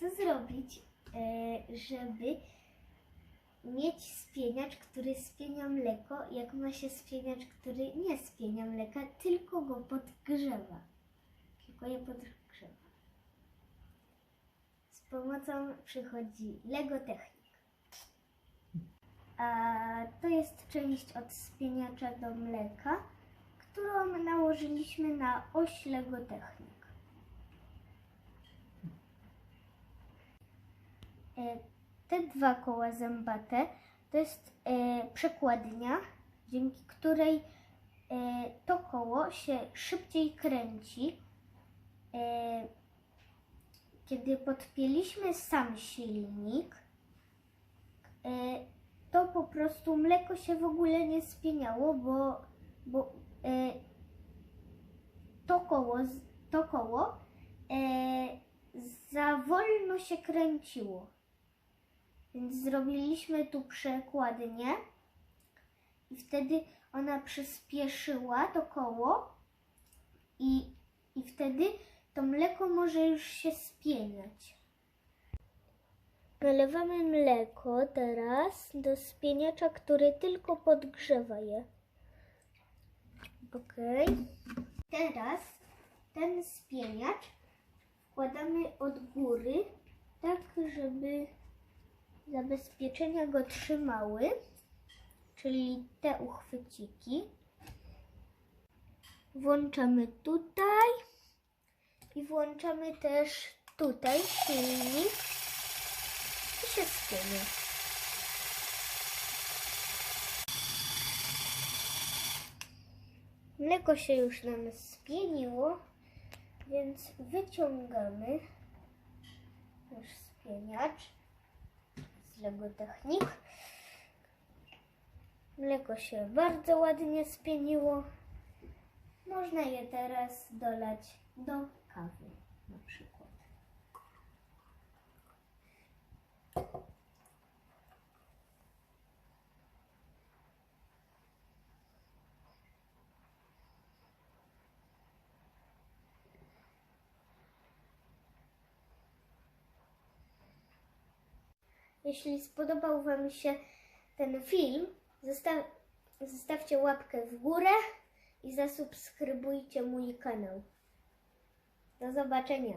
co zrobić, e, żeby mieć spieniacz, który spienia mleko, jak ma się spieniacz, który nie spienia mleka, tylko go podgrzewa. Tylko je podgrzewa. Z pomocą przychodzi Lego Technik. A to jest część od spieniacza do mleka, którą nałożyliśmy na oś Lego Technik. Te dwa koła zębate to jest e, przekładnia, dzięki której e, to koło się szybciej kręci. E, kiedy podpięliśmy sam silnik, e, to po prostu mleko się w ogóle nie spieniało, bo, bo e, to koło, to koło e, za wolno się kręciło. Więc zrobiliśmy tu przekładnię i wtedy ona przyspieszyła to koło i, i wtedy to mleko może już się spieniać. Nalewamy mleko teraz do spieniacza, który tylko podgrzewa je. Ok. Teraz ten spieniacz wkładamy od góry, tak żeby zabezpieczenia go trzymały, czyli te uchwyciki. Włączamy tutaj i włączamy też tutaj silnik i się spienia. Mleko się już nam spieniło, więc wyciągamy nasz spieniacz z Lego Technik. Mleko się bardzo ładnie spieniło. Można je teraz dolać do kawy na przykład. Jeśli spodobał Wam się ten film, zosta- zostawcie łapkę w górę i zasubskrybujcie mój kanał. Do zobaczenia.